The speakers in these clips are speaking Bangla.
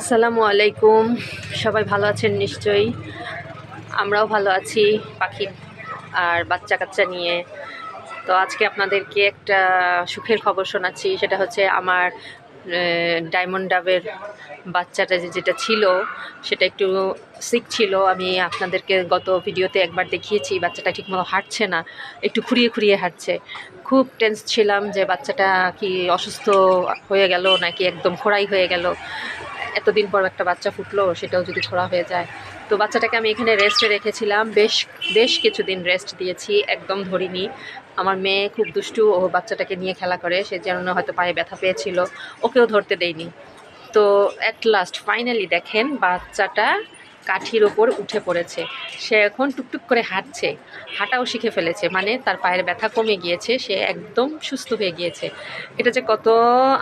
আসসালামু আলাইকুম। সবাই ভালো আছেন নিশ্চয়ই? আমরাও ভালো আছি পাখি আর বাচ্চা কাচ্চা নিয়ে। তো আজকে আপনাদেরকে একটা সুখের খবর শোনাচ্ছি, সেটা হচ্ছে আমার ডায়মন্ড ডাবের বাচ্চাটা যে যেটা ছিল, সেটা একটু সিক ছিল। আমি আপনাদেরকে গত ভিডিওতে একবার দেখিয়েছি, বাচ্চাটা ঠিকমতো হাঁটছে না, একটু খুঁড়িয়ে খুঁড়িয়ে হাঁটছে। খুব টেন্স ছিলাম যে বাচ্চাটা কি অসুস্থ হয়ে গেল, নাকি একদম খোড়াই হয়ে গেল। এতদিন পর একটা বাচ্চা ফুটলো, সেটাও যদি ছোড়া হয়ে যায়। তো বাচ্চাটাকে আমি এখানে রেস্টে রেখেছিলাম। বেশ বেশ কিছুদিন রেস্ট দিয়েছি, একদম ধরিনি। আমার মেয়ে খুব দুষ্টু, ও বাচ্চাটাকে নিয়ে খেলা করে, সে যেন হয়তো পায়ে ব্যথা পেয়েছিল। ওকেও ধরতে দেয়নি তো অ্যাট লাস্ট ফাইনালি দেখেন বাচ্চাটা কাঠির ওপর উঠে পড়েছে। সে এখন টুকটুক করে হাঁটছে। হাঁটাও শিখে ফেলেছে। মানে তার পায়ের ব্যথা কমে গিয়েছে। সে একদম সুস্থ হয়ে গিয়েছে। এটা যে কত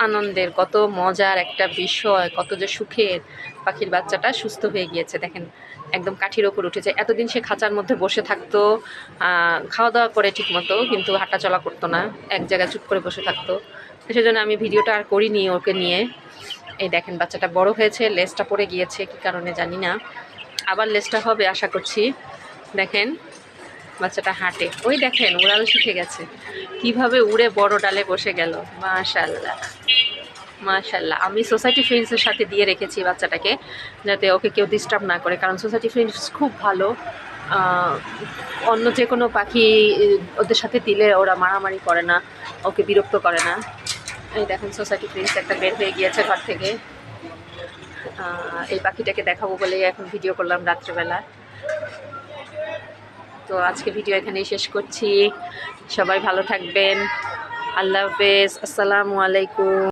আনন্দের, কত মজার একটা বিষয়, কত যে সুখের। পাখির বাচ্চাটা সুস্থ হয়ে গিয়েছে। দেখেন, একদম কাঠির ওপর উঠেছে। এতদিন সে খাঁচার মধ্যে বসে থাকতো খাওয়া দাওয়া করে ঠিকমতো, কিন্তু হাঁটা চলা করতো না। এক জায়গায় চুপ করে বসে থাকতো। সেজন্য আমি ভিডিওটা আর করিনি ওকে নিয়ে। এই দেখেন, বাচ্চাটা বড় হয়েছে, লেজটা পড়ে গিয়েছে, কি কারণে জানি না। আবার লেসটা হবে, আশা করছি। দেখেন, বাচ্চাটা হাঁটে। ওই দেখেন, উড়াল শিখে গেছে। কীভাবে উড়ে বড় ডালে বসে গেল। মাশাল্লাহ মাশাল্লাহ আমি সোসাইটি ফ্রেন্ডসের সাথে দিয়ে রেখেছি বাচ্চাটাকে, যাতে ওকে কেউ ডিস্টার্ব না করে। কারণ সোসাইটি ফ্রেন্ডস খুব ভালো। অন্য যে কোনো পাখি ওদের সাথে দিলে ওরা মারামারি করে না, ওকে বিরক্ত করে না। এই দেখেন সোসাইটি প্রিন্স একটা বের হয়ে গিয়েছে ঘর থেকে। এই পাখিটাকে দেখাবো বলে এখন ভিডিও করলাম রাত্রেবেলা। তো আজকে ভিডিও এখানেই শেষ করছি। সবাই ভালো থাকবেন। আল্লাহ হাফেজ। আসসালামু আলাইকুম।